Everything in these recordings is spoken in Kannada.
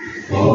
Oh.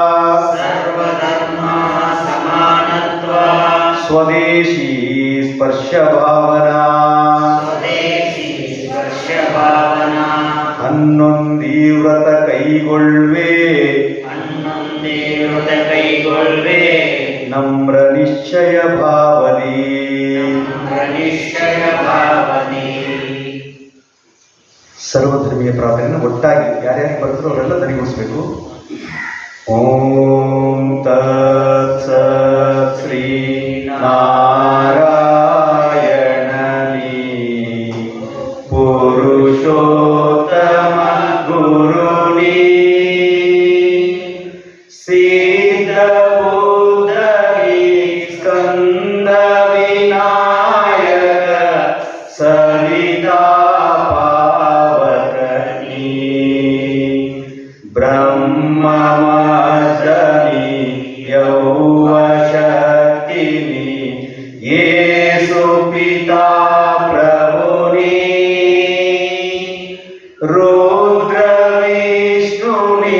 ಸ್ವದೇಶಿ ಸ್ಪರ್ಶ ಭಾವನಾ ಹನ್ನೊಂದಿ ವ್ರತ ಕೈಗೊಳ್ವೆ. ಹನ್ನೊಂದೇ ವ್ರತ ಕೈಗೊಳ್ವೆ. ನಮ್ರ ನಿಶ್ಚಯ ಭಾವನೆ. ನಿಶ್ಚಯ ಭಾವನೆ. ಸರ್ವಧರ್ಮೀಯ ಪ್ರಾರ್ಥನೆ ಒಟ್ಟಾಗಿ ಯಾರ್ಯಾರು ಬರ್ತಾರೋ ಅವರೆಲ್ಲ ದನಿಗೊಳಿಸ್ಬೇಕು ಓಂ ತತ್ಸತ್ ಶ್ರೀ नारायणनि पुरुषोत्तम गुरुनि सुपिता प्रभुनि रुद्रविष्णुनि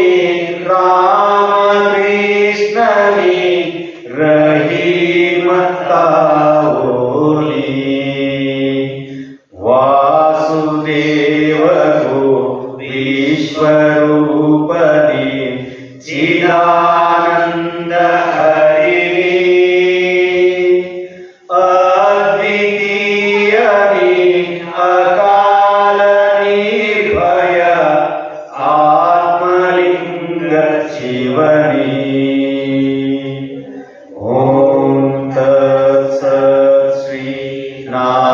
रामकृष्णनि रहिमतावोलि वासुदेवो विश्वरूपनि चिदानन्द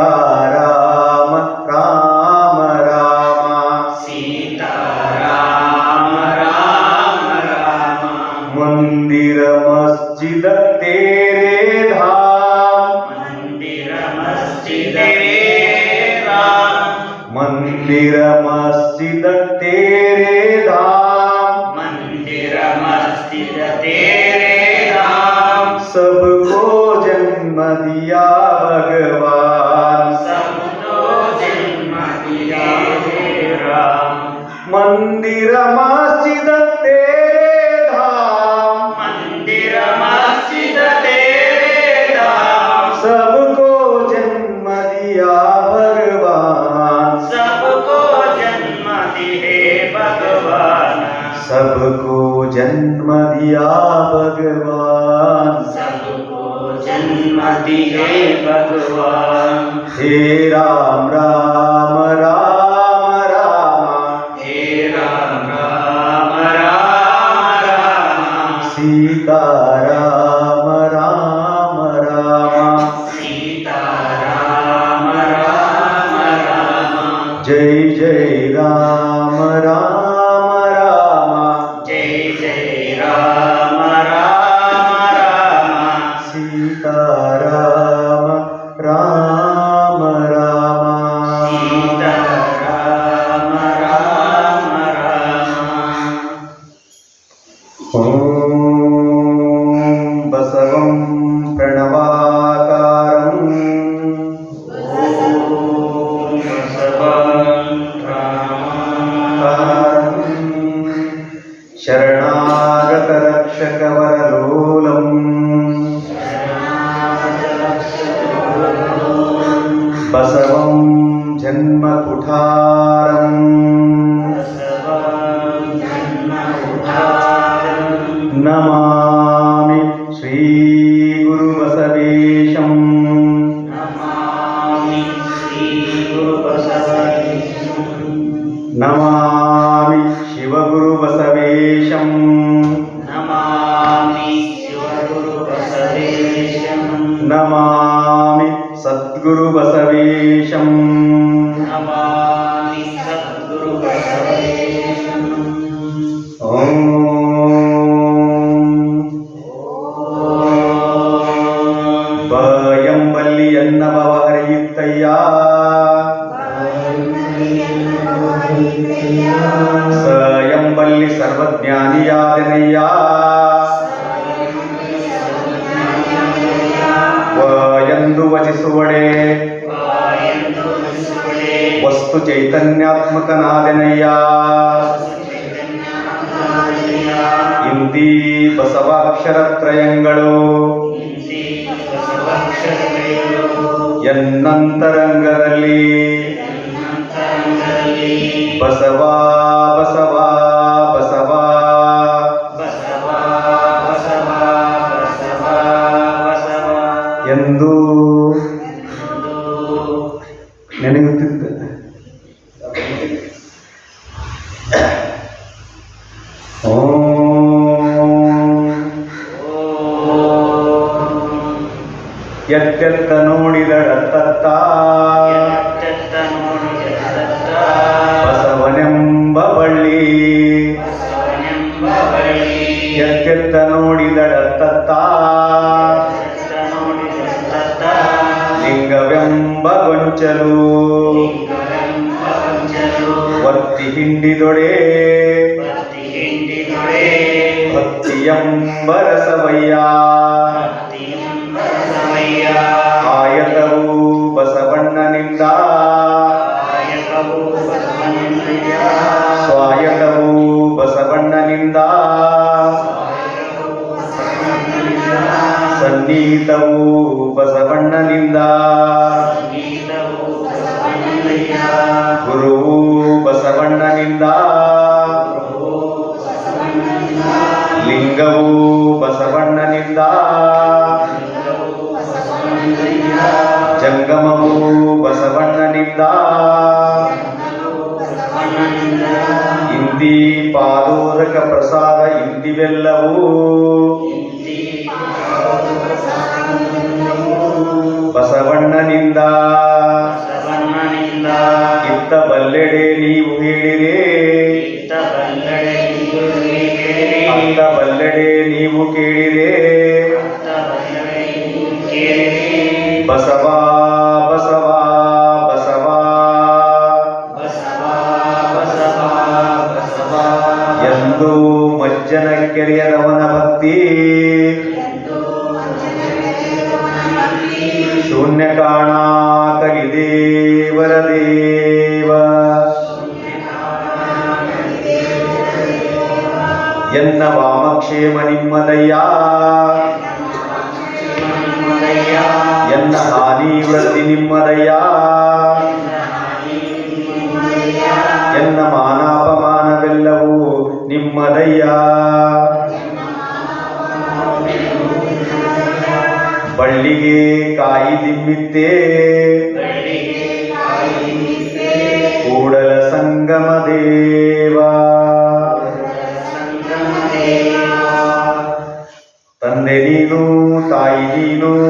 सीता राम राम राम। सीता राम राम राम। मंदिर मस्जिद तेरे धाम। मंदिर मस्जिद तेरे धाम। मंदिर मस्जिद तेरे धाम। मंदिर मस्जिद तेरे धाम। सब मंदिर मस्जिद तेरे धाम। मंदिर मस्जिद तेरे राम सबको जन्म दिया भगवान। सबको जन्म दिए भगवान। सबको जन्म दिया भगवान। सबको जन्म दिए भगवान। हे राम राम राम। राम राम राम शरणागतरक्षकवरलोलम्। बसवं जन्मकुठारम्। नमामि श्रीगुरुबसवेशम् नमामि ವಸ್ತು ಚೈತನ್ಯಾತ್ಮಕನಾದೆನಯ್ಯ ಬಸವ ಬಸವಾಕ್ಷರತ್ರಯಗಳು ಎನ್ನಂತರಂಗದಲ್ಲಿ ಬಸವಾ ಬಸವ ಬಸವಾ ಎಂದು ಹಿಂಡಿದೊಡೆ ಭಕ್ತಿಯಂಬ ರಸವಯ್ಯ ಆಯತವು ಬಸವಣ್ಣನಿಂದ. ಸ್ವಾಯತವು ಬಸವಣ್ಣನಿಂದ. ಸನ್ನಿಹಿತವು ಬಸವಣ್ಣನಿಂದ. ಬಸವಣ್ಣನಿಂದ ಲಿಂಗವು ಬಸವಣ್ಣನಿಂದ ಜಂಗಮವು ಬಸವಣ್ಣನಿಂದ ಇಂದಿ ಪಾದೋದಕ ಪ್ರಸಾದ ಇಂದಿವೆಲ್ಲವೂ ಬಸವಣ್ಣನಿಂದ ಇತ್ತ ಬಲ್ಲೆಡೆ ನೀವು ಹೇಳಿರೇ. ಇಂಥ ಬಲ್ಲಡೆ ನೀವು ಬಲ್ಲೆಡೆ ನೀವು ಕೇಳಿರೇ. ಬಸವಾ ಬಸವ ಬಸವ. ಎಂದು ಮಜ್ಜನ ಕೆರೆಯದವನ ಭಕ್ತಿ. ಶೂನ್ಯ ಕಾಣ ಕಲಿದೇವರ ಎನ್ನ ವಾಮಕ್ಷೇಮ ನಿಮ್ಮದಯ್ಯ. ಎನ್ನ ಹಾನಿ ವೃತ್ತಿ ನಿಮ್ಮದಯ್ಯ. ಎನ್ನ ಮಾನಾಪಮಾನವೆಲ್ಲವೂ ನಿಮ್ಮದಯ್ಯ. ಬಳ್ಳಿಗೆ ಕಾಯಿ ದಿಮ್ಮಿತ್ತೇ ಕೂಡಲ ಸಂಗಮ aleluya,